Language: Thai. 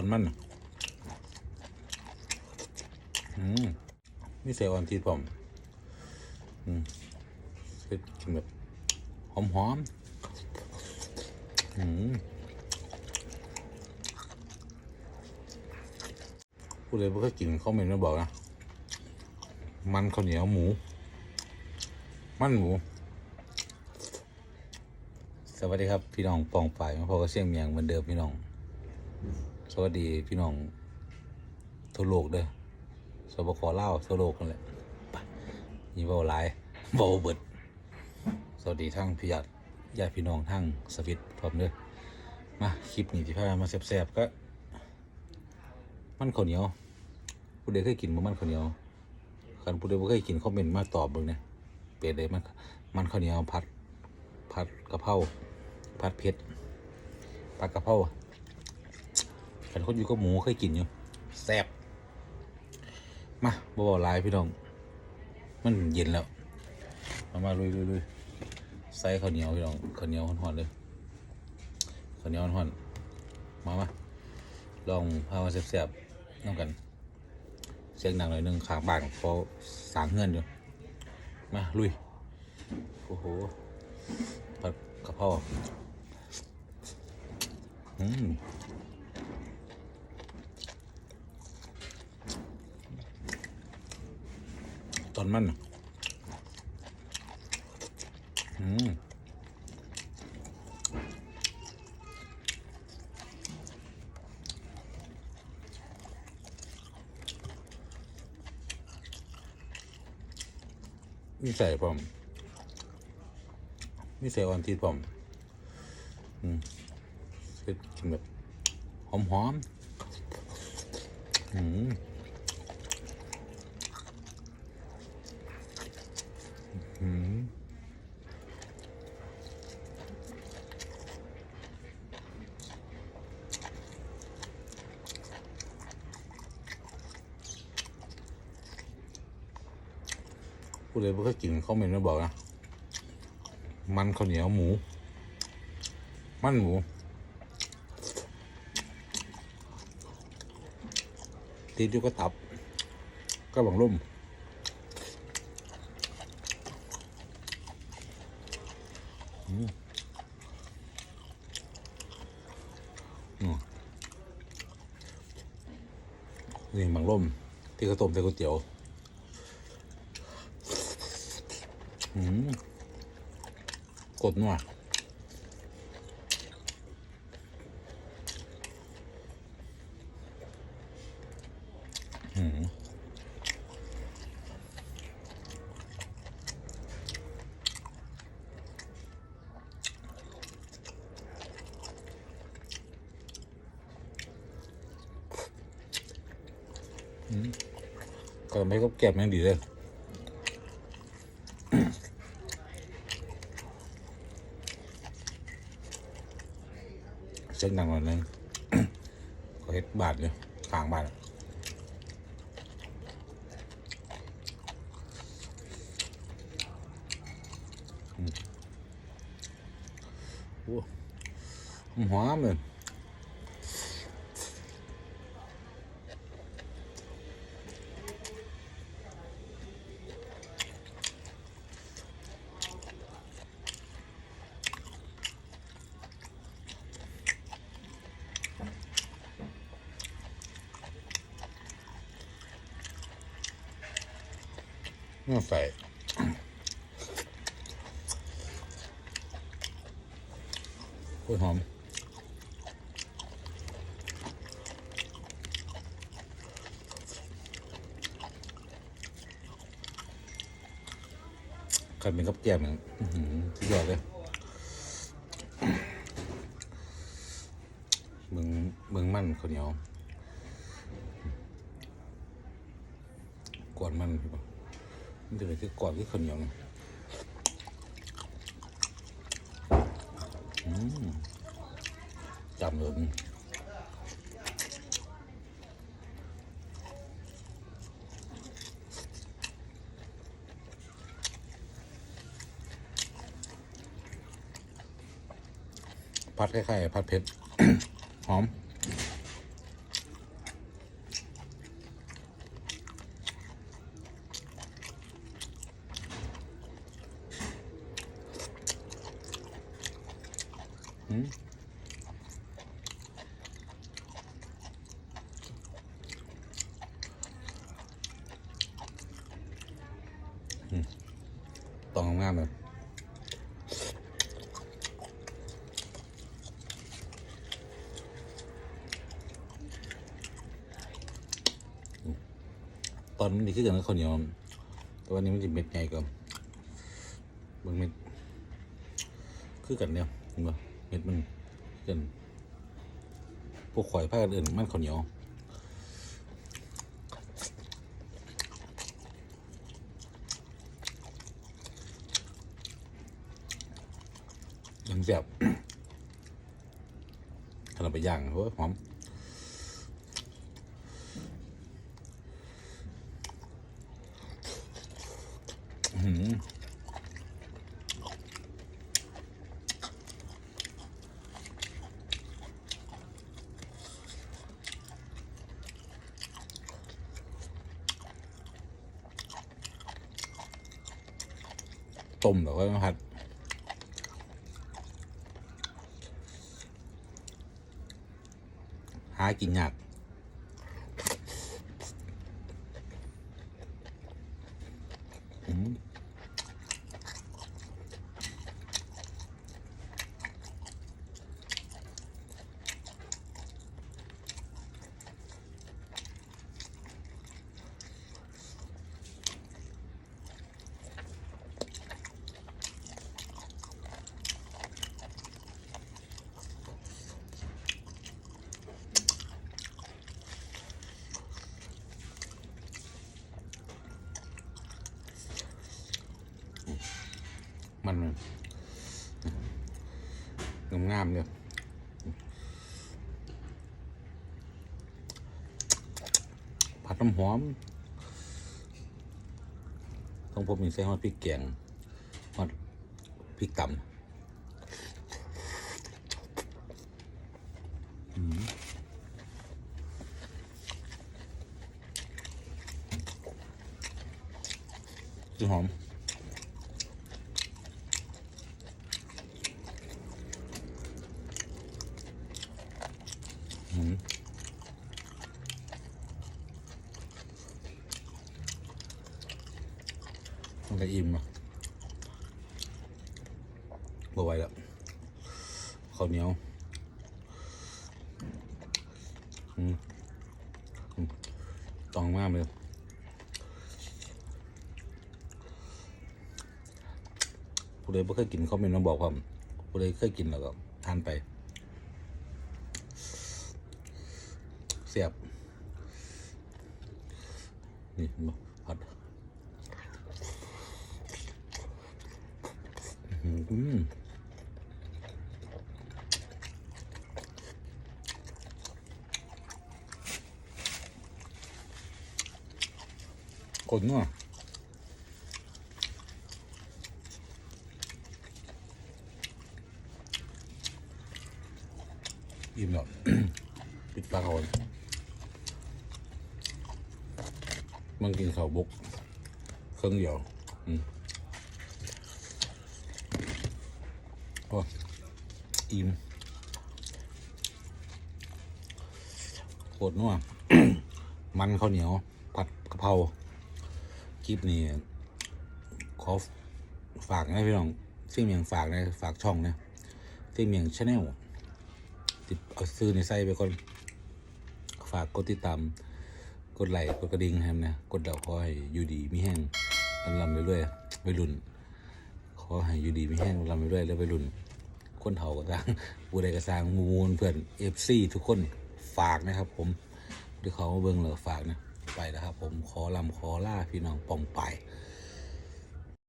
อนมันอืมนี่ใส่ออนทีผม อืมเฮ็ดกินแบบหอมหอมๆอืมผู้ใดไม่เคยกินเขาเมนต์มาบอกนะ มันข้าวเหนียวหมู มันหมู สวัสดีครับ พี่น้องปองฝ่ายมาพอกับเสียงเมียงเหมือนเดิมพี่น้อง สวัสดีพี่น้องทั่วโลกเด้อสบคเล่าทั่วโลกนั่นแหละไปนี่เบาหลายเบาเบิด สวัสดีทั้งพี่ญาติญาติพี่น้องทั้งสวิตพร้อมเด้อมาคลิปนี้ที่พามาแซ่บๆก็มันข้าวเหนียวผู้ใดเคยกินมันข้าวเหนียวคันผู้ใดบ่เคยกินคอมเมนต์มาตอบเบิ่งเนี่ยเปรดเลยมันมันข้าวเหนียวผัดผัดกะเพราผัดเผ็ดผัดกะเพรา ขันคนอยู่กับหมูเคยกินอยู่แซ่บมาบ่บอกลายพี่น้อง มันเย็นแล้ว มามาลุยลุยลุยใส่ข้าวเหนียวพี่น้องข้าวเหนียวห่อนๆเลยข้าวเหนียวห่อนๆมามาลองพามาแซ่บๆน้องกัน เสียงดังหน่อยหนึงขางบ้านพอสางเงื่อนอยู่ มาลุย โอ้โหผัดกะเพราอืม อนมันอืมนี่ใส่ผมนี่ใส่ออนทีผมอืมเฮ็ดกินแบบหอมหอมๆอืม อืมผู้ใดไม่เคยกินเขาเมนต์มาบอกนะ มันข้าวเหนียวหมู มันหมู ติดอยู่ก็ตับ ก็บังลุ่มอืมอืม นี่บังล่ม ที่เขาต้มใส่ก๋วยเตี๋ยว อืมกดนัว ก็ไม่ก็เก็บแม่งดีเลยเสียงดังหน่อยนึงก็เฮ็ดบาดเลยขางบาดอะอืมโอ้หอมเลย น่าใส่โอ้ยหอมขันเป็นกับแก้มเนี่ยอื้อหือสุดยอดเลยมึงมึงมั่นข้าวเหนียวกวนมันใช่ปะ มันจะเป็นคือกวนที่ข้วเหนียอืมจำเลยผัดคล้ายๆผัดเผ็ดหอม อืมอืม ต้องงามๆเลยอืมตอนมันดีขึ้นกันแล้วข้าวเหนียวแต่วันนี้มันจะเม็ดใหญ่กว่าบางเม็ดคือกันเนี่ยเห็นปะ เห็ดมันคือกันพวกข่อยผ้ากันอื่นมันข้าวเหนียวยังแซ่บขนมไปย่างเฮ้ยหอมอื้อหือ ต้มแล้วก็มาผัดหากินยากอืมมัน งามๆเนี่ยผัดน้ำหอมต้องผมมีใส่ฮอดพริกแกงฮอดพริกตำหอม อืม มันก็อิ่มอะบ่ไหวแล้วข้าวเหนียวตองมากเลยผู้ใดไม่เคยกินคอมเมนต์มาบอกผมผู้ใดเคยกินแล้วก็ทานไปเสียบนี่ มาผัดอื้อหือคนนัวอิ่มแล้วปิดปากเอาไว้มันกินข้าวบุกเครื่องเดียวอืม โอ้อิ่มโคตรนัวมันข้าวเหนียว ผัดกะเพราคลิปนี้ขอฝากนะพี่น้องเสี่ยงเมียงฝากนะฝากช่องนะเสี่ยงเมียงชาแนลติดเอาซื้อในไส้ไปก่อนฝากกดติดตามกดไลค์กดกระดิ่งให้นะกดดาวขอให้อยู่ดีมีแห้งลำลำเรื่อยๆไปรุ่น อให้อยู่ดีไม่แห้งลำไปด้วยแล้วไปรุ่น คนเฒ่าก็สร้างผู้ใดก็สร้างหมูลเพื่อนเอฟซีทุกคนฝากนะครับ ผมที่เขามาเบิ่งเหลือฝากนะไปแล้วครับ ผมขอลำขอล่าพี่น้องปองไป